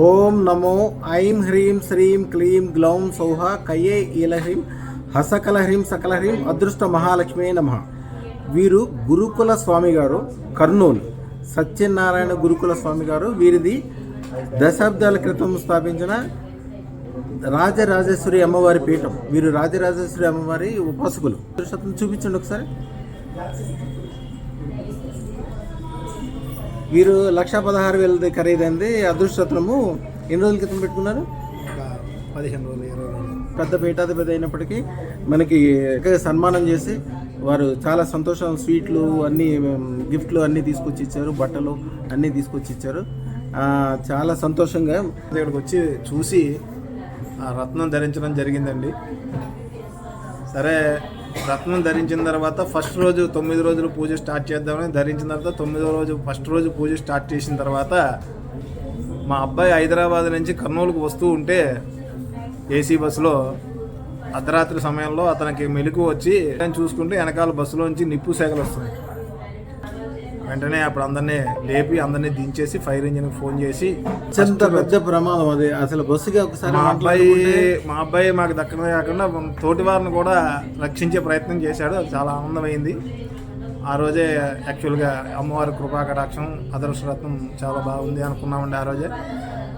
ఓం నమో ఐం హ్రీం శ్రీం క్లీం గ్లౌం సౌహ కయే ఈలహ్రీం హసకలహ్రీం సకలహ్రీం అదృష్ట మహాలక్ష్మి నమ. వీరు గురుకుల స్వామి గారు కర్నూలు. సత్యనారాయణ గురుకుల స్వామి గారు వీరిది దశాబ్దాల క్రితం స్థాపించిన రాజరాజేశ్వరి అమ్మవారి పీఠం. వీరు రాజరాజేశ్వరి అమ్మవారి ఉపాసకులు. అదృష్టం చూపించండి ఒకసారి. వీరు లక్ష పదహారు వేలది ఖరీదైంది. అదృష్టరత్నము ఎన్ని రోజుల క్రితం పెట్టుకున్నారు? పదిహేను రోజులు ఇరవై రోజులు. పెద్ద పీఠాధిపతి అయినప్పటికీ మనకి సన్మానం చేసి వారు చాలా సంతోషం స్వీట్లు అన్ని గిఫ్ట్లు అన్నీ తీసుకొచ్చి ఇచ్చారు బట్టలు అన్నీ తీసుకొచ్చి ఇచ్చారు. చాలా సంతోషంగా ఇక్కడికి వచ్చి చూసి ఆ రత్నం ధరించడం జరిగిందండి. సరే రత్నం ధరించిన తర్వాత ఫస్ట్ రోజు తొమ్మిది రోజులు పూజ స్టార్ట్ చేద్దామని ధరించిన తర్వాత తొమ్మిదో రోజు ఫస్ట్ రోజు పూజ స్టార్ట్ చేసిన తర్వాత మా అబ్బాయి హైదరాబాద్ నుంచి కర్నూలుకు వస్తూ ఉంటే ఏసీ బస్సులో అర్ధరాత్రి సమయంలో అతనికి మెలకు వచ్చి చూసుకుంటే వెనకాల బస్సులోంచి నిప్పు సేగలు వస్తున్నాయి. వెంటనే అప్పుడు అందరినీ లేపి అందరినీ దించేసి ఫైర్ ఇంజిన్కి ఫోన్ చేసి అత్యంత పెద్ద ప్రమాదం అది. అసలు బస్సుగా ఒకసారి మా అబ్బాయి మా అబ్బాయి మాకు దక్కడమే కాకుండా తోటి వారిని కూడా రక్షించే ప్రయత్నం చేశాడు. అది చాలా ఆనందమైంది. ఆ రోజే యాక్చువల్గా అమ్మవారి కృపా కటాక్షం అదృష్టరత్నం చాలా బాగుంది అనుకున్నామండి ఆ రోజే.